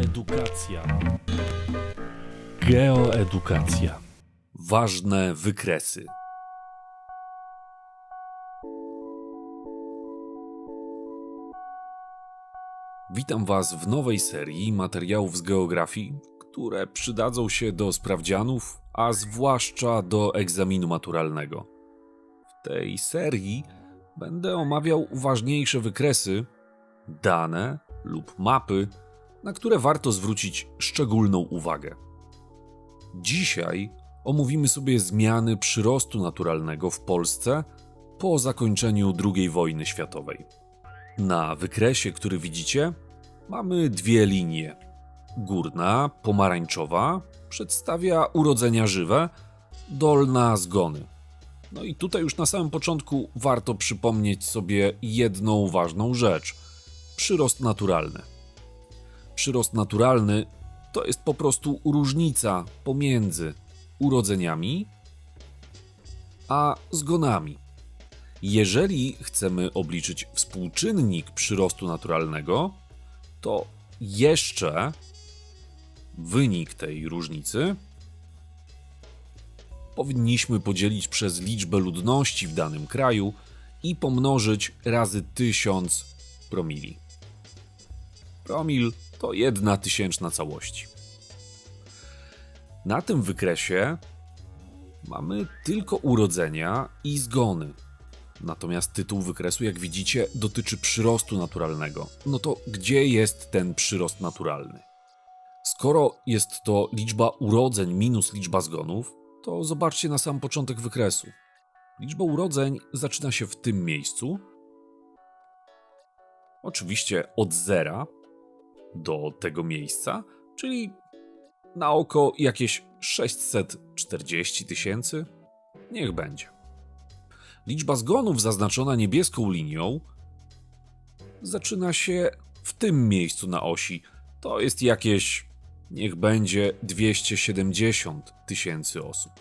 Edukacja. Geoedukacja. Ważne wykresy. Witam Was w nowej serii materiałów z geografii, które przydadzą się do sprawdzianów, a zwłaszcza do egzaminu maturalnego. W tej serii będę omawiał ważniejsze wykresy, dane lub mapy, na które warto zwrócić szczególną uwagę. Dzisiaj omówimy sobie zmiany przyrostu naturalnego w Polsce po zakończeniu II wojny światowej. Na wykresie, który widzicie, mamy dwie linie. Górna, pomarańczowa, przedstawia urodzenia żywe, dolna zgony. No i tutaj już na samym początku warto przypomnieć sobie jedną ważną rzecz: przyrost naturalny. Przyrost naturalny to jest po prostu różnica pomiędzy urodzeniami a zgonami. Jeżeli chcemy obliczyć współczynnik przyrostu naturalnego, to jeszcze wynik tej różnicy powinniśmy podzielić przez liczbę ludności w danym kraju i pomnożyć razy 1000 promili. Promil to jedna tysięczna całości. Na tym wykresie mamy tylko urodzenia i zgony. Natomiast tytuł wykresu, jak widzicie, dotyczy przyrostu naturalnego. No to gdzie jest ten przyrost naturalny? Skoro jest to liczba urodzeń minus liczba zgonów, to zobaczcie na sam początek wykresu. Liczba urodzeń zaczyna się w tym miejscu. Oczywiście od zera do tego miejsca, czyli na oko jakieś 640 tysięcy. Niech będzie. Liczba zgonów zaznaczona niebieską linią zaczyna się w tym miejscu na osi. To jest jakieś, niech będzie 270 tysięcy osób.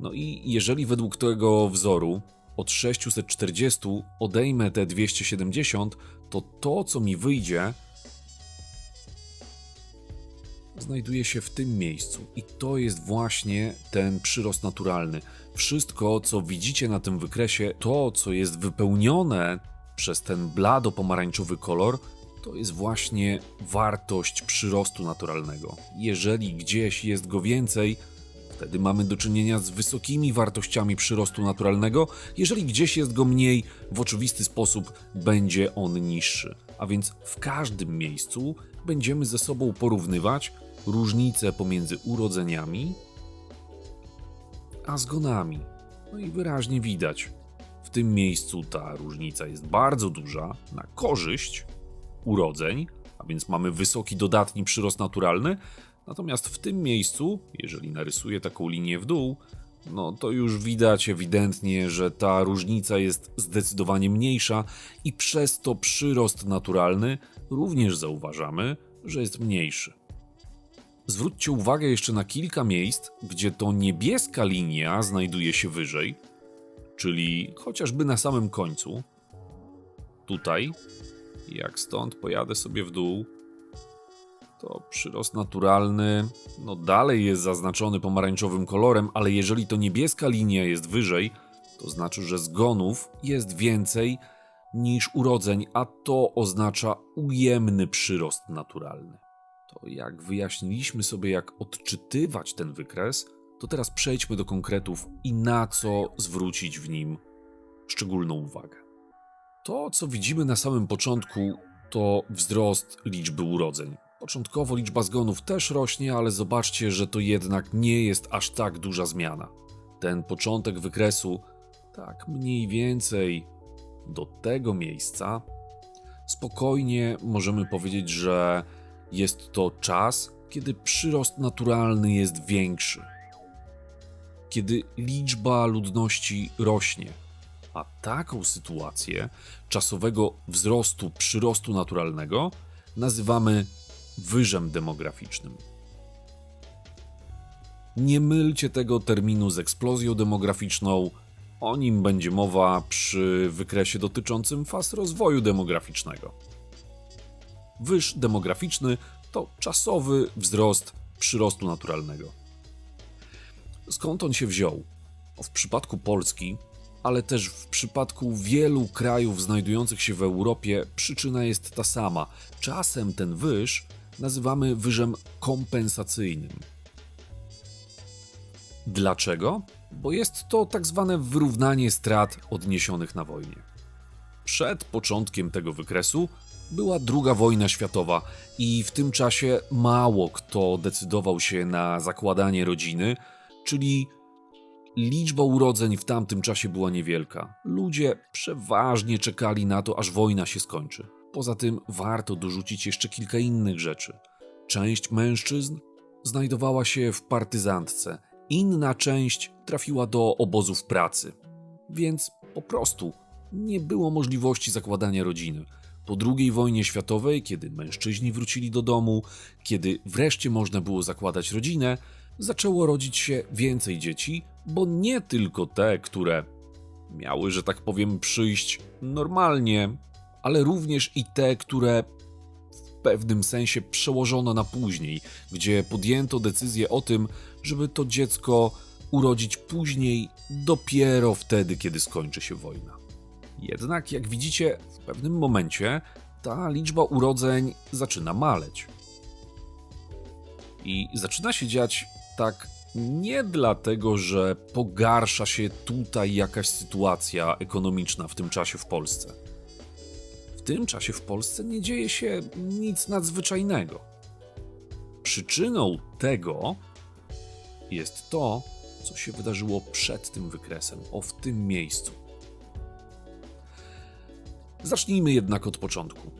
No i jeżeli według tego wzoru od 640 odejmę te 270, to to, co mi wyjdzie, znajduje się w tym miejscu. I to jest właśnie ten przyrost naturalny. Wszystko, co widzicie na tym wykresie, to, co jest wypełnione przez ten blado-pomarańczowy kolor, to jest właśnie wartość przyrostu naturalnego. Jeżeli gdzieś jest go więcej, wtedy mamy do czynienia z wysokimi wartościami przyrostu naturalnego. Jeżeli gdzieś jest go mniej, w oczywisty sposób będzie on niższy. A więc w każdym miejscu będziemy ze sobą porównywać różnice pomiędzy urodzeniami a zgonami. No i wyraźnie widać, w tym miejscu ta różnica jest bardzo duża na korzyść urodzeń, a więc mamy wysoki dodatni przyrost naturalny. Natomiast w tym miejscu, jeżeli narysuję taką linię w dół, no to już widać ewidentnie, że ta różnica jest zdecydowanie mniejsza i przez to przyrost naturalny również zauważamy, że jest mniejszy. Zwróćcie uwagę jeszcze na kilka miejsc, gdzie to niebieska linia znajduje się wyżej, czyli chociażby na samym końcu. Tutaj, jak stąd pojadę sobie w dół, to przyrost naturalny, no dalej jest zaznaczony pomarańczowym kolorem, ale jeżeli to niebieska linia jest wyżej, to znaczy, że zgonów jest więcej niż urodzeń, a to oznacza ujemny przyrost naturalny. To jak wyjaśniliśmy sobie, jak odczytywać ten wykres, to teraz przejdźmy do konkretów i na co zwrócić w nim szczególną uwagę. To, co widzimy na samym początku, to wzrost liczby urodzeń. Początkowo liczba zgonów też rośnie, ale zobaczcie, że to jednak nie jest aż tak duża zmiana. Ten początek wykresu, tak mniej więcej do tego miejsca, spokojnie możemy powiedzieć, że jest to czas, kiedy przyrost naturalny jest większy, kiedy liczba ludności rośnie. A taką sytuację czasowego wzrostu przyrostu naturalnego nazywamy wyżem demograficznym. Nie mylcie tego terminu z eksplozją demograficzną. O nim będzie mowa przy wykresie dotyczącym faz rozwoju demograficznego. Wyż demograficzny to czasowy wzrost przyrostu naturalnego. Skąd on się wziął? W przypadku Polski, ale też w przypadku wielu krajów znajdujących się w Europie, przyczyna jest ta sama. Czasem ten wyż nazywamy wyżem kompensacyjnym. Dlaczego? Bo jest to tak zwane wyrównanie strat odniesionych na wojnie. Przed początkiem tego wykresu była II wojna światowa i w tym czasie mało kto decydował się na zakładanie rodziny, czyli liczba urodzeń w tamtym czasie była niewielka. Ludzie przeważnie czekali na to, aż wojna się skończy. Poza tym warto dorzucić jeszcze kilka innych rzeczy. Część mężczyzn znajdowała się w partyzantce, inna część trafiła do obozów pracy. Więc po prostu nie było możliwości zakładania rodziny. Po II wojnie światowej, kiedy mężczyźni wrócili do domu, kiedy wreszcie można było zakładać rodzinę, zaczęło rodzić się więcej dzieci, bo nie tylko te, które miały, że tak powiem, przyjść normalnie, ale również i te, które w pewnym sensie przełożono na później, gdzie podjęto decyzję o tym, żeby to dziecko urodzić później, dopiero wtedy, kiedy skończy się wojna. Jednak, jak widzicie, w pewnym momencie ta liczba urodzeń zaczyna maleć. I zaczyna się dziać tak nie dlatego, że pogarsza się tutaj jakaś sytuacja ekonomiczna w tym czasie w Polsce. W tym czasie w Polsce nie dzieje się nic nadzwyczajnego. Przyczyną tego jest to, co się wydarzyło przed tym wykresem, o w tym miejscu. Zacznijmy jednak od początku.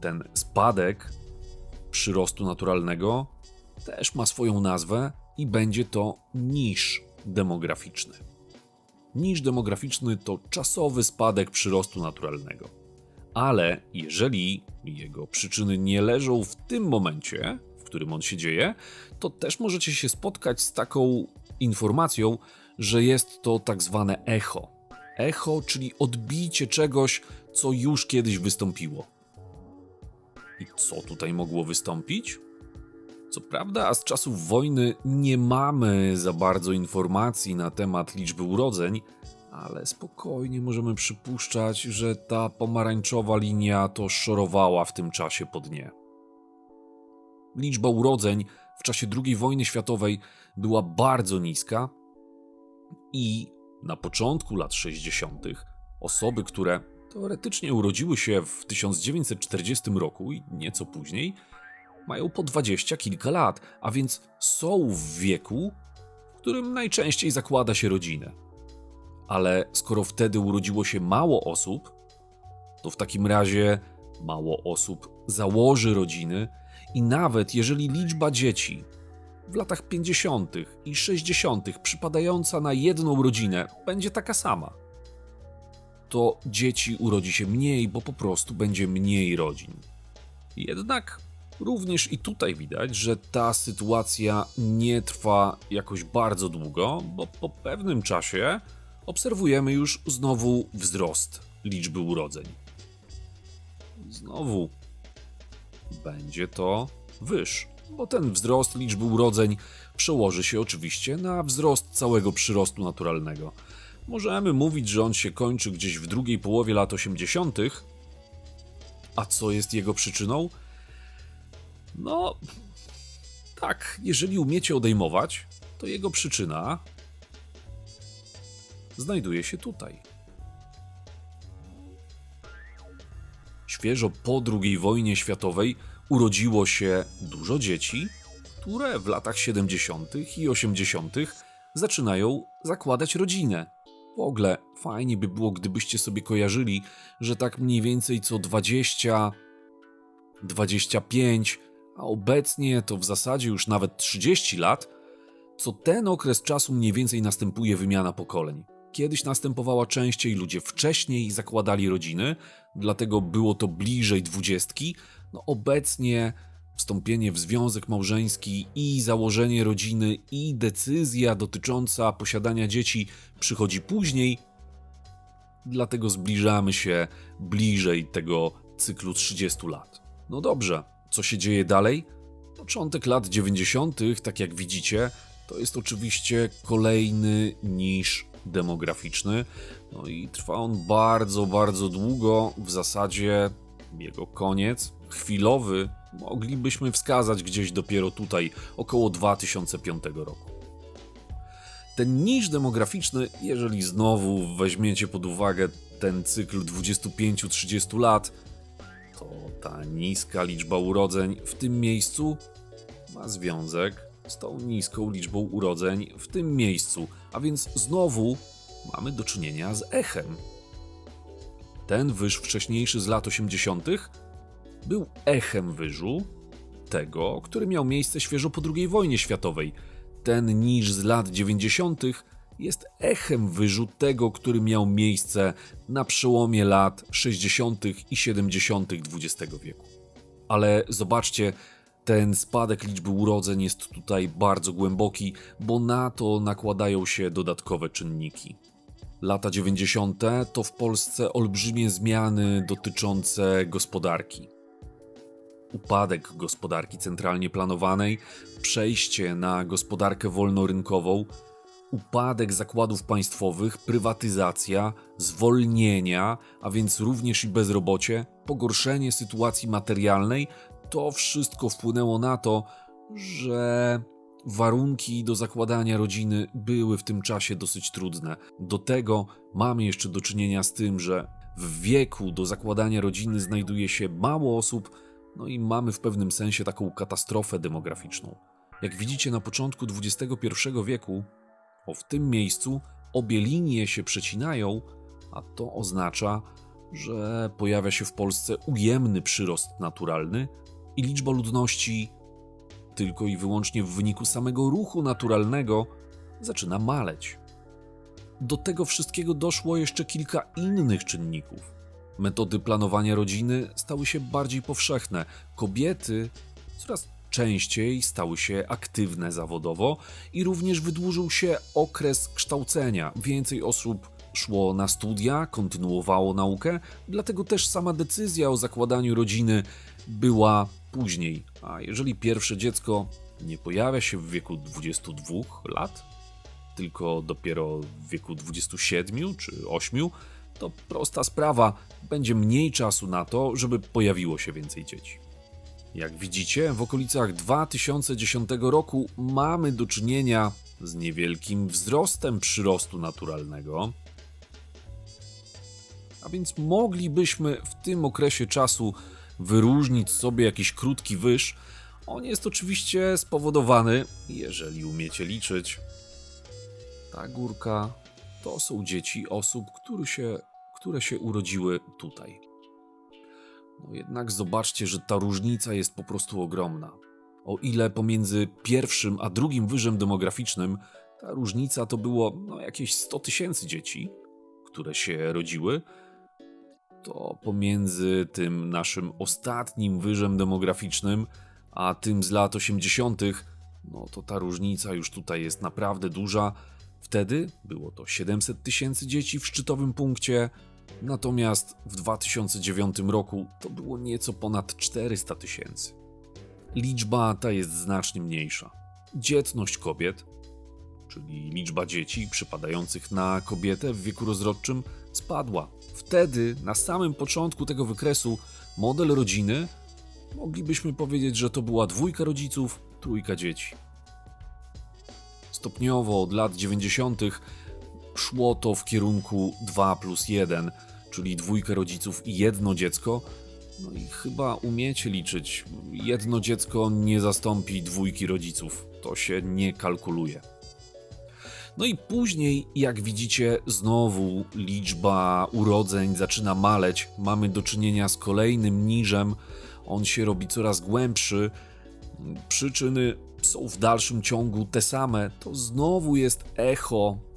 Ten spadek przyrostu naturalnego też ma swoją nazwę i będzie to niż demograficzny. Niż demograficzny to czasowy spadek przyrostu naturalnego. Ale jeżeli jego przyczyny nie leżą w tym momencie, w którym on się dzieje, to też możecie się spotkać z taką informacją, że jest to tak zwane echo. Echo, czyli odbicie czegoś, co już kiedyś wystąpiło. I co tutaj mogło wystąpić? Co prawda, a z czasów wojny nie mamy za bardzo informacji na temat liczby urodzeń, ale spokojnie możemy przypuszczać, że ta pomarańczowa linia to szorowała w tym czasie po dnie. Liczba urodzeń w czasie II wojny światowej była bardzo niska i na początku lat 60. osoby, które teoretycznie urodziły się w 1940 roku i nieco później, mają po dwadzieścia kilka lat, a więc są w wieku, w którym najczęściej zakłada się rodzinę. Ale skoro wtedy urodziło się mało osób, to w takim razie mało osób założy rodziny i nawet jeżeli liczba dzieci w latach 50. i 60. przypadająca na jedną rodzinę będzie taka sama, to dzieci urodzi się mniej, bo po prostu będzie mniej rodzin. Jednak również i tutaj widać, że ta sytuacja nie trwa jakoś bardzo długo, bo po pewnym czasie obserwujemy już znowu wzrost liczby urodzeń. Znowu będzie to wyż, bo ten wzrost liczby urodzeń przełoży się oczywiście na wzrost całego przyrostu naturalnego. Możemy mówić, że on się kończy gdzieś w drugiej połowie lat 80., a co jest jego przyczyną? No, tak, jeżeli umiecie odejmować, to jego przyczyna znajduje się tutaj. Świeżo po II wojnie światowej urodziło się dużo dzieci, które w latach 70. i 80. zaczynają zakładać rodzinę. W ogóle fajnie by było, gdybyście sobie kojarzyli, że tak mniej więcej co 20, 25, a obecnie to w zasadzie już nawet 30 lat, co ten okres czasu mniej więcej następuje wymiana pokoleń. Kiedyś następowała częściej, ludzie wcześniej zakładali rodziny, dlatego było to bliżej dwudziestki. No obecnie wstąpienie w związek małżeński i założenie rodziny i decyzja dotycząca posiadania dzieci przychodzi później. Dlatego zbliżamy się bliżej tego cyklu 30 lat. No dobrze, Co się dzieje dalej? Początek lat 90., tak jak widzicie, to jest oczywiście kolejny niż demograficzny. No i trwa on bardzo, bardzo długo. W zasadzie jego koniec, chwilowy, moglibyśmy wskazać gdzieś dopiero tutaj, około 2005 roku. Ten niż demograficzny, jeżeli znowu weźmiecie pod uwagę ten cykl 25-30 lat, to ta niska liczba urodzeń w tym miejscu ma związek z tą niską liczbą urodzeń w tym miejscu, a więc znowu mamy do czynienia z echem. Ten wyż wcześniejszy z lat 80. był echem wyżu tego, który miał miejsce świeżo po II wojnie światowej. Ten niż z lat 90. jest echem wyżu tego, który miał miejsce na przełomie lat 60. i 70. XX wieku. Ale zobaczcie, ten spadek liczby urodzeń jest tutaj bardzo głęboki, bo na to nakładają się dodatkowe czynniki. Lata 90. to w Polsce olbrzymie zmiany dotyczące gospodarki. Upadek gospodarki centralnie planowanej, przejście na gospodarkę wolnorynkową, upadek zakładów państwowych, prywatyzacja, zwolnienia, a więc również i bezrobocie, pogorszenie sytuacji materialnej to wszystko wpłynęło na to, że warunki do zakładania rodziny były w tym czasie dosyć trudne. Do tego mamy jeszcze do czynienia z tym, że w wieku do zakładania rodziny znajduje się mało osób, no i mamy w pewnym sensie taką katastrofę demograficzną. Jak widzicie na początku XXI wieku, o w tym miejscu obie linie się przecinają, a to oznacza, że pojawia się w Polsce ujemny przyrost naturalny i liczba ludności tylko i wyłącznie w wyniku samego ruchu naturalnego zaczyna maleć. Do tego wszystkiego doszło jeszcze kilka innych czynników. Metody planowania rodziny stały się bardziej powszechne. Kobiety coraz częściej stały się aktywne zawodowo i również wydłużył się okres kształcenia. Więcej osób szło na studia, kontynuowało naukę, dlatego też sama decyzja o zakładaniu rodziny była później. A jeżeli pierwsze dziecko nie pojawia się w wieku 22 lat, tylko dopiero w wieku 27 czy 8, to prosta sprawa, będzie mniej czasu na to, żeby pojawiło się więcej dzieci. Jak widzicie, w okolicach 2010 roku mamy do czynienia z niewielkim wzrostem przyrostu naturalnego, a więc moglibyśmy w tym okresie czasu wyróżnić sobie jakiś krótki wyż. On jest oczywiście spowodowany, jeżeli umiecie liczyć. Ta górka to są dzieci osób, które się, które się urodziły tutaj. No jednak zobaczcie, że ta różnica jest po prostu ogromna. O ile pomiędzy pierwszym a drugim wyżem demograficznym ta różnica to było no, jakieś 100 tysięcy dzieci, które się rodziły, to pomiędzy tym naszym ostatnim wyżem demograficznym, a tym z lat 80., no to ta różnica już tutaj jest naprawdę duża. Wtedy było to 700 tysięcy dzieci w szczytowym punkcie, natomiast w 2009 roku to było nieco ponad 400 tysięcy. Liczba ta jest znacznie mniejsza. Dzietność kobiet, czyli liczba dzieci przypadających na kobietę w wieku rozrodczym, spadła. Wtedy, na samym początku tego wykresu, model rodziny moglibyśmy powiedzieć, że to była dwójka rodziców, trójka dzieci. Stopniowo od lat 90. szło to w kierunku 2 plus 1, czyli dwójka rodziców i jedno dziecko. No i chyba umiecie liczyć. Jedno dziecko nie zastąpi dwójki rodziców. To się nie kalkuluje. No i później, jak widzicie, znowu liczba urodzeń zaczyna maleć. Mamy do czynienia z kolejnym niżem. On się robi coraz głębszy. Przyczyny są w dalszym ciągu te same. To znowu jest echo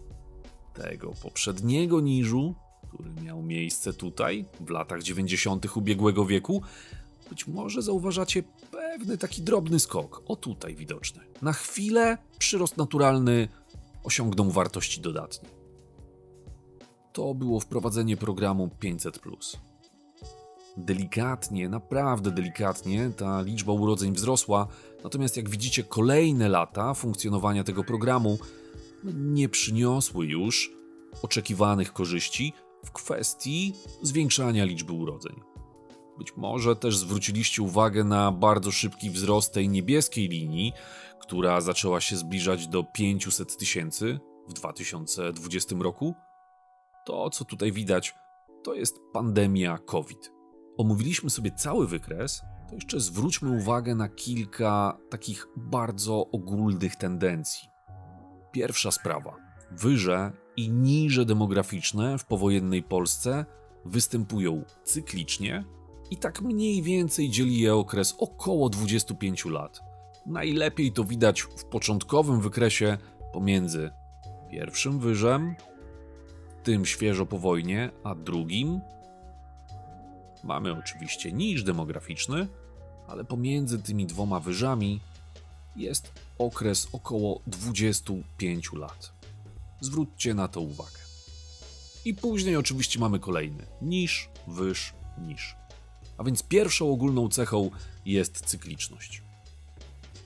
tego poprzedniego niżu, który miał miejsce tutaj w latach 90. ubiegłego wieku. Być może zauważacie pewny taki drobny skok. O tutaj widoczny. Na chwilę przyrost naturalny osiągną wartości dodatnie. To było wprowadzenie programu 500. delikatnie, naprawdę delikatnie ta liczba urodzeń wzrosła, natomiast jak widzicie, kolejne lata funkcjonowania tego programu nie przyniosły już oczekiwanych korzyści w kwestii zwiększania liczby urodzeń. Być może też zwróciliście uwagę na bardzo szybki wzrost tej niebieskiej linii, która zaczęła się zbliżać do 500 tysięcy w 2020 roku. To, co tutaj widać, to jest pandemia COVID. Omówiliśmy sobie cały wykres, to jeszcze zwróćmy uwagę na kilka takich bardzo ogólnych tendencji. Pierwsza sprawa. Wyże i niże demograficzne w powojennej Polsce występują cyklicznie i tak mniej więcej dzieli je okres około 25 lat. Najlepiej to widać w początkowym wykresie pomiędzy pierwszym wyżem, tym świeżo po wojnie, a drugim. Mamy oczywiście niż demograficzny, ale pomiędzy tymi dwoma wyżami jest okres około 25 lat. Zwróćcie na to uwagę. I później oczywiście mamy kolejny niż, wyż, niż. A więc pierwszą ogólną cechą jest cykliczność.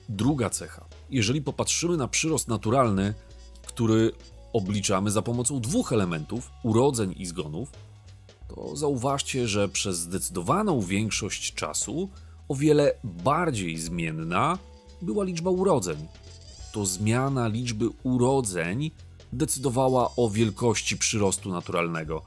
Druga cecha. Jeżeli popatrzymy na przyrost naturalny, który obliczamy za pomocą dwóch elementów urodzeń i zgonów, to zauważcie, że przez zdecydowaną większość czasu o wiele bardziej zmienna była liczba urodzeń. To zmiana liczby urodzeń decydowała o wielkości przyrostu naturalnego.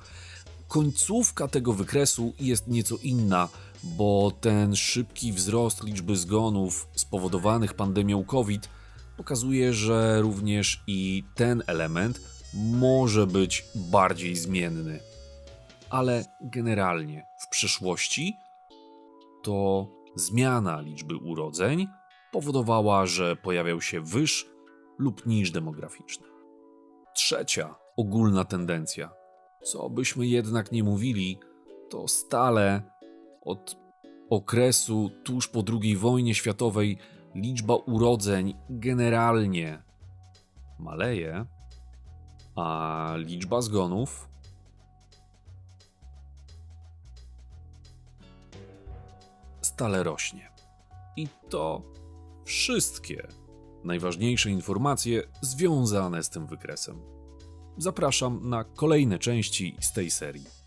Końcówka tego wykresu jest nieco inna, bo ten szybki wzrost liczby zgonów spowodowanych pandemią COVID pokazuje, że również i ten element może być bardziej zmienny. Ale generalnie w przyszłości to zmiana liczby urodzeń powodowała, że pojawiał się wyż lub niż demograficzny. Trzecia ogólna tendencja, co byśmy jednak nie mówili, to stale od okresu tuż po II wojnie światowej liczba urodzeń generalnie maleje, a liczba zgonów stale rośnie. I to wszystkie najważniejsze informacje związane z tym wykresem. Zapraszam na kolejne części z tej serii.